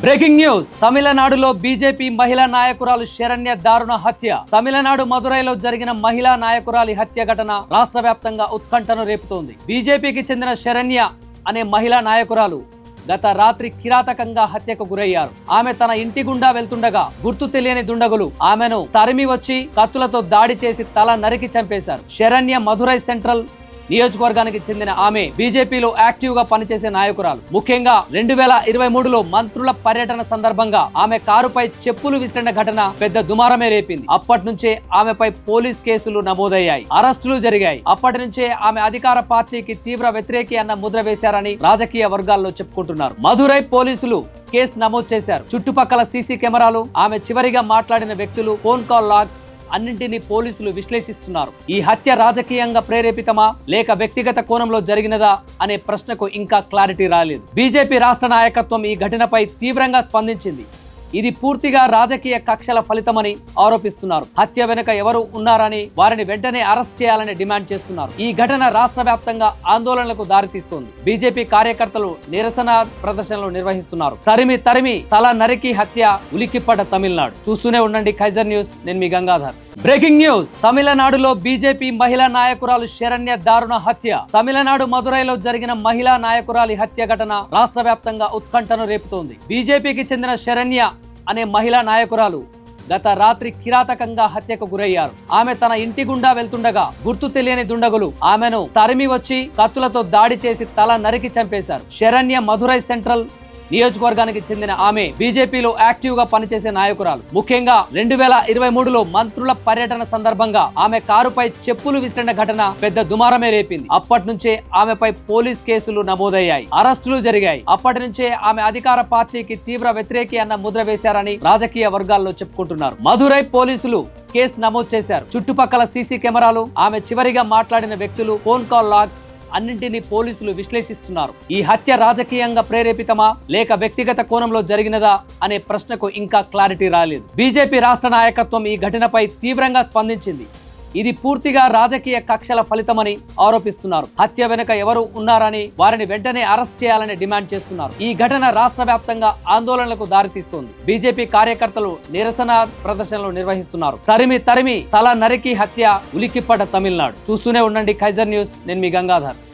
Breaking news. తమిళనాడులో BJP మహిళా నాయకురాలు శరణ్య దారుణ హత్య. తమిళనాడు మదురైలో జరిగిన మహిళా నాయకురాలి హత్య ఘటన రాష్ట్ర వ్యాప్తంగా ఉత్కంఠను రేపుతోంది. బీజేపీకి చెందిన శరణ్య అనే మహిళా నాయకురాలు గత రాత్రి కిరాతకంగా హత్యకు గురయ్యారు. ఆమె తన ఇంటి గుండా వెళ్తుండగా గుర్తు తెలియని దుండగులు ఆమెను తరిమి వచ్చి కత్తులతో దాడి చేసి తల నరికి చంపేశారు. శరణ్య మధురై సెంట్రల్ నియోజకవర్గానికి చెందిన ఆమె బీజేపీలో యాక్టివ్గా పనిచేసే నాయకురాలు. ముఖ్యంగా రెండు వేల ఇరవై మూడులో మంత్రుల పర్యటన సందర్భంగా ఆమె కారుపై చెప్పులు విసిరిన ఘటన పెద్ద దుమారమే రేపింది. అప్పటి నుంచే ఆమెపై పోలీస్ కేసులు నమోదయ్యాయి. అరెస్టులు జరిగాయి. అప్పటి నుంచే ఆమె అధికార పార్టీకి తీవ్ర వ్యతిరేకి అన్న ముద్ర వేశారని రాజకీయ వర్గాల్లో చెప్పుకుంటున్నారు. మధురై పోలీసులు కేసు నమోదు చేశారు. చుట్టుపక్కల సీసీ కెమెరాలు ఆమె చివరిగా మాట్లాడిన వ్యక్తులు ఫోన్ కాల్ లాగ్స్ అన్నింటినీ పోలీసులు విశ్లేషిస్తున్నారు. ఈ హత్య రాజకీయంగా ప్రేరేపితమా లేక వ్యక్తిగత కోణంలో జరిగినదా అనే ప్రశ్నకు ఇంకా క్లారిటీ రాలేదు. బీజేపీ రాష్ట్ర నాయకత్వం ఈ ఘటనపై తీవ్రంగా స్పందించింది. ఇది పూర్తిగా రాజకీయ కక్షల ఫలితమని ఆరోపిస్తున్నారు. హత్య వెనుక ఎవరు ఉన్నారని వారిని వెంటనే అరెస్ట్ చేయాలని డిమాండ్ చేస్తున్నారు. ఈ ఘటన రాష్ట్ర వ్యాప్తంగా ఆందోళనలకు దారితీస్తోంది. బీజేపీ కార్యకర్తలు నిరసన ప్రదర్శనలు నిర్వహిస్తున్నారు. తరిమి తరిమి తల నరికి హత్య ఉలిక్కిపడ్డ తమిళనాడు. చూస్తూనే ఉండండి ఖైజర్ న్యూస్. నేను మీ గంగాధర్. Breaking news. తమిళనాడులో బీజేపీ మహిళా నాయకురాలు శరణ్య దారుణ హత్య. తమిళనాడు మదురైలో జరిగిన మహిళా నాయకురాలి హత్య ఘటన రాష్ట్ర వ్యాప్తంగా ఉత్కంఠను రేపుతోంది. బీజేపీకి చెందిన శరణ్య అనే మహిళా నాయకురాలు గత రాత్రి కిరాతకంగా హత్యకు గురయ్యారు. ఆమె తన ఇంటి గుండా వెళ్తుండగా గుర్తు తెలియని దుండగులు ఆమెను తరిమి వచ్చి కత్తులతో దాడి చేసి తల నరికి చంపేశారు. శరణ్య మధురై సెంట్రల్ నియోజకవర్గానికి చెందిన ఆమె బీజేపీలో యాక్టివ్గా పనిచేసే నాయకురాలు. ముఖ్యంగా రెండు వేల ఇరవై మూడులో మంత్రుల పర్యటన సందర్భంగా ఆమె కారుపై చెప్పులు విసిరిన ఘటన పెద్ద దుమారమే రేపింది. అప్పటి నుంచే ఆమెపై పోలీస్ కేసులు నమోదయ్యాయి. అరెస్టులు జరిగాయి. అప్పటి నుంచే ఆమె అధికార పార్టీకి తీవ్ర వ్యతిరేకి అన్న ముద్ర వేశారని రాజకీయ వర్గాల్లో చెప్పుకుంటున్నారు. మధురై పోలీసులు కేసు నమోదు చేశారు. చుట్టుపక్కల సీసీ కెమెరాలు ఆమె చివరిగా మాట్లాడిన వ్యక్తులు ఫోన్ కాల్ లాగ్స్ అన్నింటినీ పోలీసులు విశ్లేషిస్తున్నారు. ఈ హత్య రాజకీయంగా ప్రేరేపితమా? లేక వ్యక్తిగత కోణంలో జరిగినదా? అనే ప్రశ్నకు ఇంకా క్లారిటీ రాలేదు. బీజేపీ రాష్ట్ర నాయకత్వం ఈ ఘటనపై తీవ్రంగా స్పందించింది. ఇది పూర్తిగా రాజకీయ కక్షల ఫలితమని ఆరోపిస్తున్నారు. హత్య వెనుక ఎవరు ఉన్నారని వారిని వెంటనే అరెస్ట్ చేయాలని డిమాండ్ చేస్తున్నారు. ఈ ఘటన రాష్ట్ర వ్యాప్తంగా ఆందోళనలకు దారితీస్తోంది. బీజేపీ కార్యకర్తలు నిరసన ప్రదర్శనలు నిర్వహిస్తున్నారు. తరిమి తరిమి తల నరికి హత్య ఉలిక్కిపడ్డ తమిళనాడు. చూస్తూనే ఉండండి ఖైజర్ న్యూస్. నేను మీ గంగాధర్.